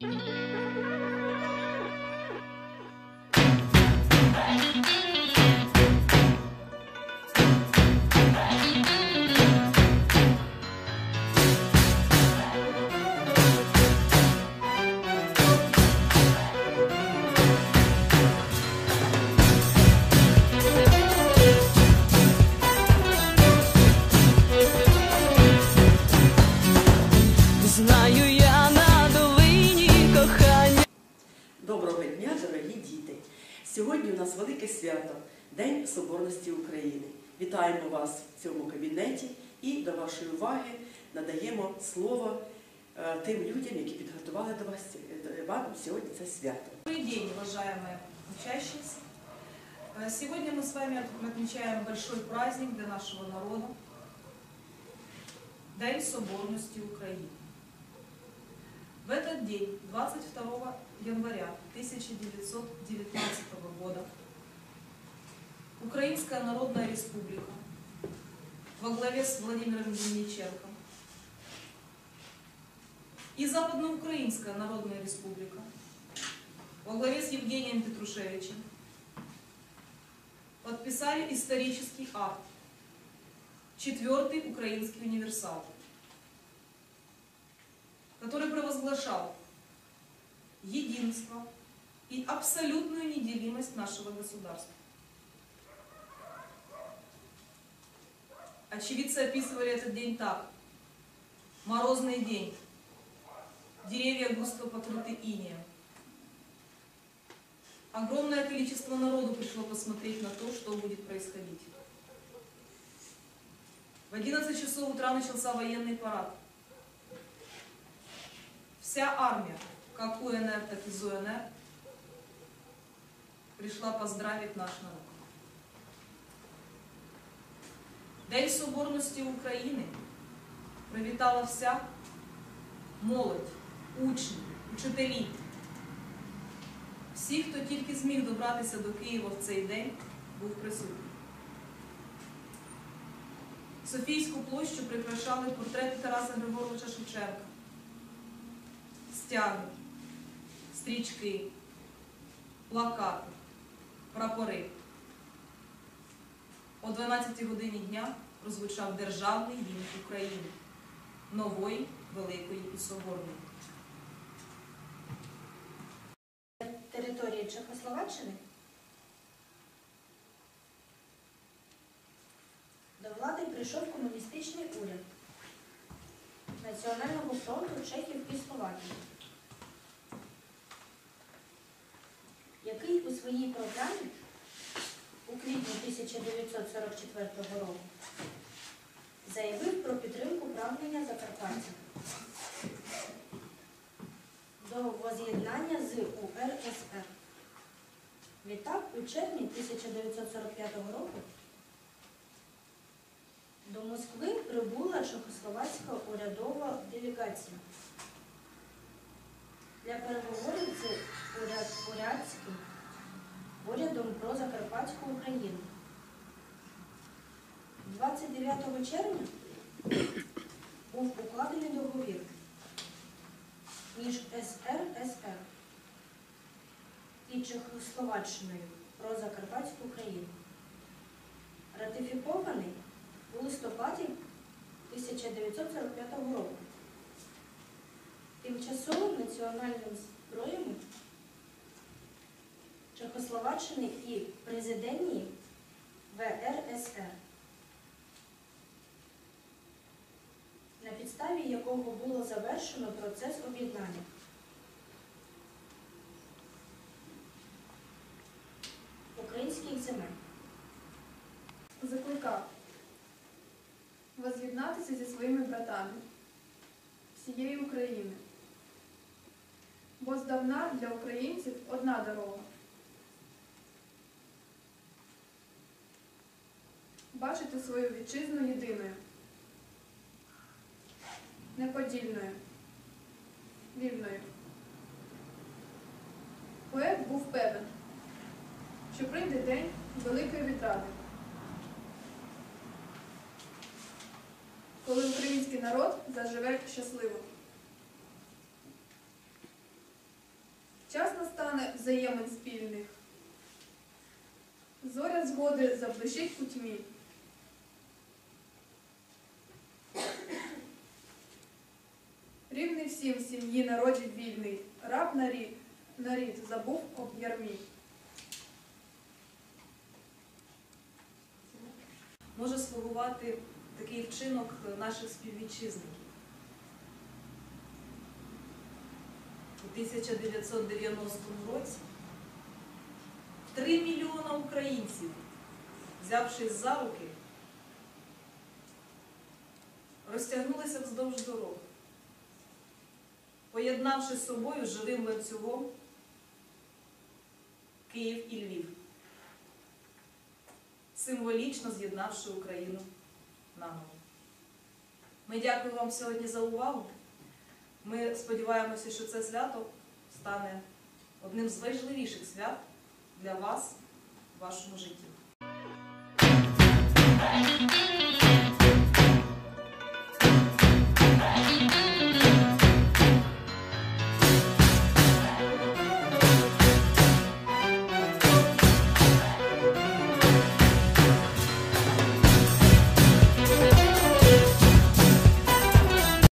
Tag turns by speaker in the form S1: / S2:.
S1: Mm-hmm. свято День Соборності України. Вітаємо вас в цьому кабінеті і до вашої уваги надаємо слово е, тим людям, які підготували до вас е, вам сьогодні це свято.
S2: Добрый день, уважаемые учащиеся. Э, Сегодня мы с вами отмечаем большой праздник для нашего народа. День Соборности Украины. В этот день, 22 января 1919 года, Украинская Народная Республика во главе с Владимиром Винниченко и Западноукраинская Народная Республика во главе с Евгением Петрушевичем подписали исторический акт, четвертый украинский универсал, который провозглашал единство и абсолютную неделимость нашего государства. Очевидцы описывали этот день так. Морозный день. Деревья густо покрыты инеем. Огромное количество народу пришло посмотреть на то, что будет происходить. В 11 часов утра начался военный парад. Вся армия, как УНР, так и ЗУНР, пришла поздравить наш народ. День Соборності України привітала вся молодь, учні, учителі, всі, хто тільки зміг добратися до Києва в цей день, був присутній. Софійську площу прикрашали портрети Тараса Григоровича Шевченка, стяги, стрічки, плакати, прапори. О 12 годині дня прозвучав державний гімн України, нової, великої і соборної.
S3: території Чехословаччини до влади прийшов комуністичний уряд Національного фронту Чехів і Словакії, який у своїй програмі квітні 1944 року. Заявив про підтримку прагнення Закарпаття. До воз'єднання з УРСР. Відтак, у червні 1945 року до Москви прибула чехословацька урядова делегація. Для переговорів з уряд, урядським урядом про Закарпатську Україну. 29 червня був укладений договір між СРСР і Чехословаччиною про Закарпатську Україну, ратифікований у листопаді 1945 року тимчасовим національним зброями Чехословаччини і президенії ВРСР, на підставі якого було завершено процес об'єднання. Українських земель.
S4: закликав воз'єднатися зі своїми братами всієї України. Бо здавна для українців одна дорога. Бачити свою вітчизну єдиною, неподільною, вільною. Поет був певен, що прийде день великої відради. коли український народ заживе щасливо. Час настане взаємин спільних. Зоря згоди заблищить у тьмі. Всім сім'ї народі вільний, раб на рід, забув об ярмі.
S2: може слугувати такий вчинок наших співвітчизників. У 1990 році 3 мільйона українців, взявшись за руки, розтягнулися вздовж дорог, поєднавши з собою живим ланцюгом Київ і Львів, символічно з'єднавши Україну наново. Ми дякуємо вам сьогодні за увагу. Ми сподіваємося, що це свято стане одним з важливіших свят для вас в вашому житті.